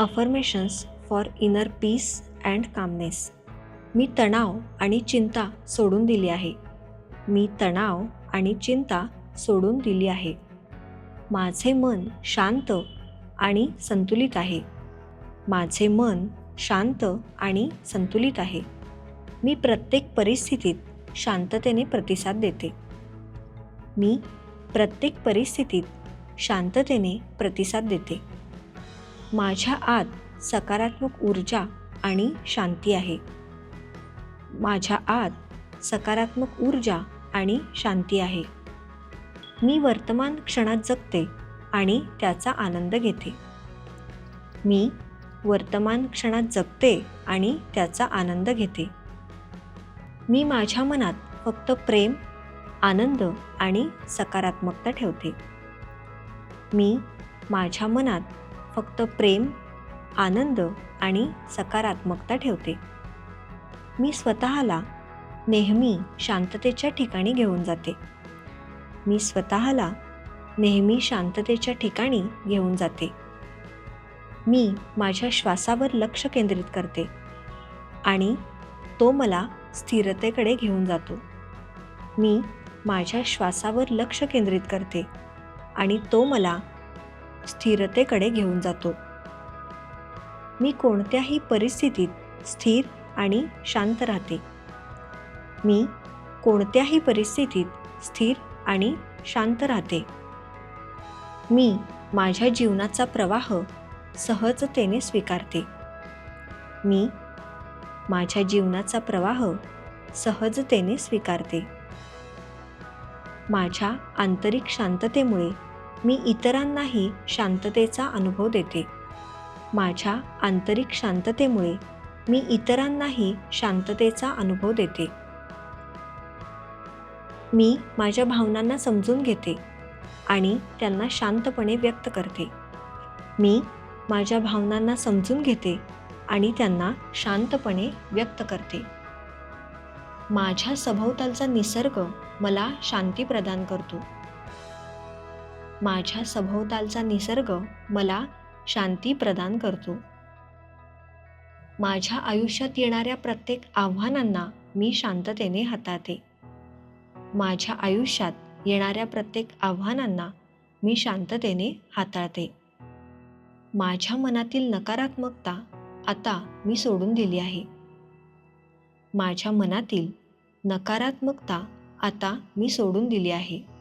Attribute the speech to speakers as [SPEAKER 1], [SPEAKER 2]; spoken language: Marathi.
[SPEAKER 1] Affirmations for inner peace and calmness मी तणाव आणि चिंता सोडून दिली आहे. मी तणाव आणि चिंता सोडून दिली आहे. माझे मन शांत आणि संतुलित आहे. माझे मन शांत आणि संतुलित आहे. मी प्रत्येक परिस्थितीत शांततेने प्रतिसाद देते. मी प्रत्येक परिस्थितीत शांततेने प्रतिसाद देते. माझ्या आत सकारात्मक ऊर्जा आणि शांती आहे. माझ्या आत सकारात्मक ऊर्जा आणि शांती आहे. मी वर्तमान क्षणात जगते आणि त्याचा आनंद घेते. मी वर्तमान क्षणात जगते आणि त्याचा आनंद घेते. मी माझ्या मनात फक्त प्रेम आनंद आणि सकारात्मकता ठेवते. मी माझ्या मनात फक्त प्रेम आनंद आणि सकारात्मकता ठेवते. मी स्वतःला नेहमी शांततेच्या ठिकाणी घेऊन जाते. मी स्वतःला नेहमी शांततेच्या ठिकाणी घेऊन जाते. मी माझ्या श्वासावर लक्ष केंद्रित करते आणि तो मला स्थिरतेकडे घेऊन जातो. मी माझ्या श्वासावर लक्ष केंद्रित करते आणि तो मला स्थिरतेकडे घेऊन जातो. मी कोणत्याही परिस्थितीत स्थिर आणि शांत राहते. मी कोणत्याही परिस्थितीत स्थिर आणि शांत राहते. मी माझ्या जीवनाचा प्रवाह सहजतेने स्वीकारते. मी माझ्या जीवनाचा प्रवाह सहजतेने स्वीकारते. माझ्या आंतरिक शांततेमुळे मी इतरांनाही शांततेचा अनुभव देते. माझ्या आंतरिक शांततेमुळे मी इतरांनाही शांततेचा अनुभव देते. मी माझ्या भावनांना समजून घेते आणि त्यांना शांतपणे व्यक्त करते. मी माझ्या भावनांना समजून घेते आणि त्यांना शांतपणे व्यक्त करते. माझ्या सभोवतालचा निसर्ग मला शांती प्रदान करतो. माझ्या सभोवतालचा निसर्ग मला शांती प्रदान करतो. माझ्या आयुष्यात येणाऱ्या प्रत्येक आव्हानांना मी शांततेने हाताळते. माझ्या आयुष्यात येणाऱ्या प्रत्येक आव्हानांना मी शांततेने हाताळते. माझ्या मनातील नकारात्मकता आता मी सोडून दिली आहे. माझ्या मनातील नकारात्मकता आता मी सोडून दिली आहे.